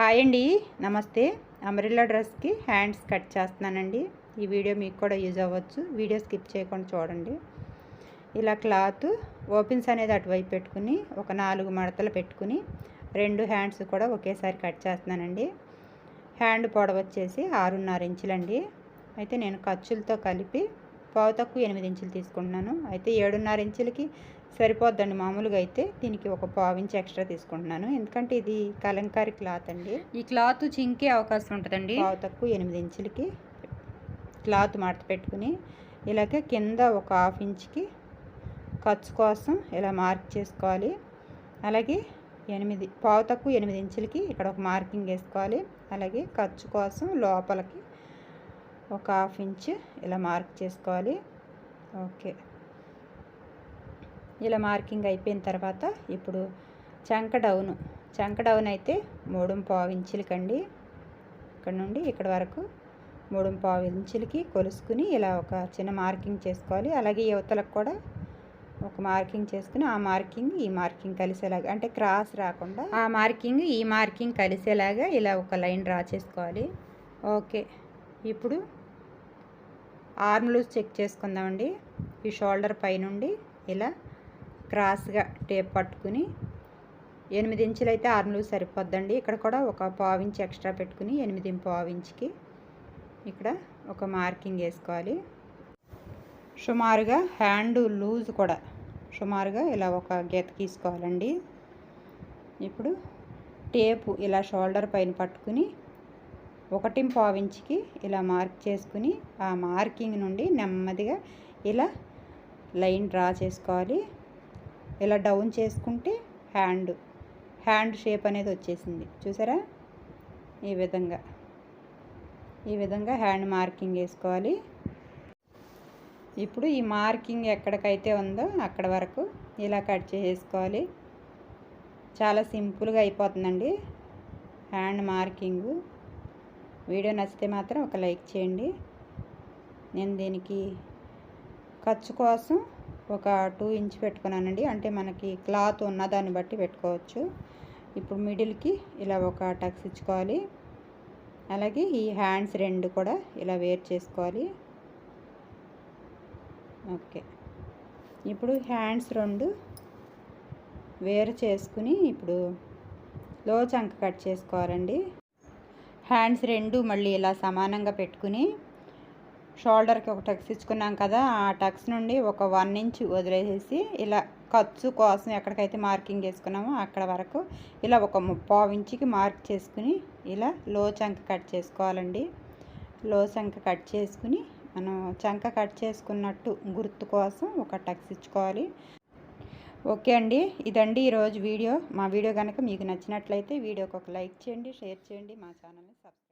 Hi అండి. నమస్తే. అమరిల్లా డ్రెస్కి హ్యాండ్స్ కట్ చేస్తున్నానండి. ఈ వీడియో మీకు కూడా యూజ్ అవ్వచ్చు. వీడియో స్కిప్ చేయకుండా చూడండి. ఇలా క్లాత్ ఓపెన్స్ అనేది అటువైపు పెట్టుకుని ఒక నాలుగు మడతలు పెట్టుకుని రెండు హ్యాండ్స్ కూడా ఒకేసారి కట్ చేస్తున్నానండి. హ్యాండ్ పొడవ వచ్చేసి ఆరున్నర ఇంచులండి. అయితే నేను ఖర్చులతో కలిపి పావు తక్కువ ఎనిమిది ఇంచులు తీసుకుంటున్నాను. అయితే ఏడున్నర ఇంచులకి సరిపోద్దండి. మామూలుగా అయితే దీనికి ఒక పావు ఇంచు ఎక్స్ట్రా తీసుకుంటున్నాను. ఎందుకంటే ఇది కలంకారీ క్లాత్ అండి. ఈ క్లాత్ చింకే అవకాశం ఉంటుందండి. పావు తక్కువ ఎనిమిది ఇంచులకి క్లాత్ మడత పెట్టుకుని ఇలాగే కింద ఒక హాఫ్ ఇంచ్కి ఖర్చు కోసం ఇలా మార్క్ చేసుకోవాలి. అలాగే ఎనిమిది పావు తక్కువ ఎనిమిది ఇంచులకి ఇక్కడ ఒక మార్కింగ్ వేసుకోవాలి. అలాగే ఖర్చు కోసం లోపలికి ఒక హాఫ్ ఇంచ్ ఇలా మార్క్ చేసుకోవాలి. ఓకే. ఇలా మార్కింగ్ అయిపోయిన తర్వాత ఇప్పుడు చంక డౌన్ చంక డౌన్ అయితే మూడు పావు ఇంచులకండి. ఇక్కడ నుండి ఇక్కడ వరకు మూడు పావు ఇంచులకి కొలుసుకుని ఇలా ఒక చిన్న మార్కింగ్ చేసుకోవాలి. అలాగే యువతలకు కూడా ఒక మార్కింగ్ చేసుకుని ఆ మార్కింగ్ ఈ మార్కింగ్ కలిసేలాగా అంటే క్రాస్ రాకుండా ఆ మార్కింగ్ ఈ మార్కింగ్ కలిసేలాగా ఇలా ఒక లైన్ డ్రా చేసుకోవాలి. ఓకే. ఇప్పుడు ఆర్మ్ లూజ్ చెక్ చేసుకుందామండి. ఈ షోల్డర్ పైనుండి ఇలా క్రాస్గా టేప్ పట్టుకుని ఎనిమిది ఇంచులు అయితే ఆర్మ్ లూజ్ సరిపోద్దండి. ఇక్కడ కూడా ఒక పావు ఎక్స్ట్రా పెట్టుకుని ఎనిమిది పావు ఇంచుకి ఇక్కడ ఒక మార్కింగ్ వేసుకోవాలి. సుమారుగా హ్యాండ్ లూజ్ కూడా సుమారుగా ఇలా ఒక గీత గీసుకోవాలండి. ఇప్పుడు టేపు ఇలా షోల్డర్ పైన పట్టుకుని ఒకటి పావించికి ఇలా మార్క్ చేసుకుని ఆ మార్కింగ్ నుండి నెమ్మదిగా ఇలా లైన్ డ్రా చేసుకోవాలి. ఇలా డౌన్ చేసుకుంటే హ్యాండ్ హ్యాండ్ షేప్ అనేది వచ్చేసింది. చూసారా? ఈ విధంగా ఈ విధంగా హ్యాండ్ మార్కింగ్ వేసుకోవాలి. ఇప్పుడు ఈ మార్కింగ్ ఎక్కడికైతే ఉందో అక్కడ వరకు ఇలా కట్ చేసుకోవాలి. చాలా సింపుల్గా అయిపోతుందండి హ్యాండ్ మార్కింగ్. వీడియో నచ్చితే మాత్రం ఒక లైక్ చేయండి. నేను దీనికి ఖర్చు కోసం ఒక టూ ఇంచ్ పెట్టుకున్నానండి. అంటే మనకి క్లాత్ ఉన్న దాన్ని బట్టి పెట్టుకోవచ్చు. ఇప్పుడు మిడిల్కి ఇలా ఒక టక్స్ ఇచ్చుకోవాలి. అలాగే ఈ హ్యాండ్స్ రెండు కూడా ఇలా వేర్ చేసుకోవాలి. ఓకే. ఇప్పుడు హ్యాండ్స్ రెండు వేరు చేసుకుని ఇప్పుడు లో చంక కట్ చేసుకోవాలండి. హ్యాండ్స్ రెండు మళ్ళీ ఇలా సమానంగా పెట్టుకుని షోల్డర్కి ఒక టక్స్ ఇచ్చుకున్నాం కదా ఆ టక్స్ నుండి ఒక వన్ ఇంచ్ వదిలేసేసి ఇలా ఖర్చు కోసం ఎక్కడికైతే మార్కింగ్ చేసుకున్నామో అక్కడ వరకు ఇలా ఒక ముప్పావు ఇంచుకి మార్క్ చేసుకుని ఇలా లో చంక కట్ చేసుకోవాలండి. లో చంక కట్ చేసుకుని మనం చంక కట్ చేసుకున్నట్టు గుర్తు కోసం ఒక టక్స్ ఇచ్చుకోవాలి. ఓకే అండి. ఇదండి ఈరోజు వీడియో. మా వీడియో కనుక మీకు నచ్చినట్లయితే వీడియోకి ఒక లైక్ చేయండి షేర్ చేయండి మా ఛానల్ని సబ్స్క్రైబ్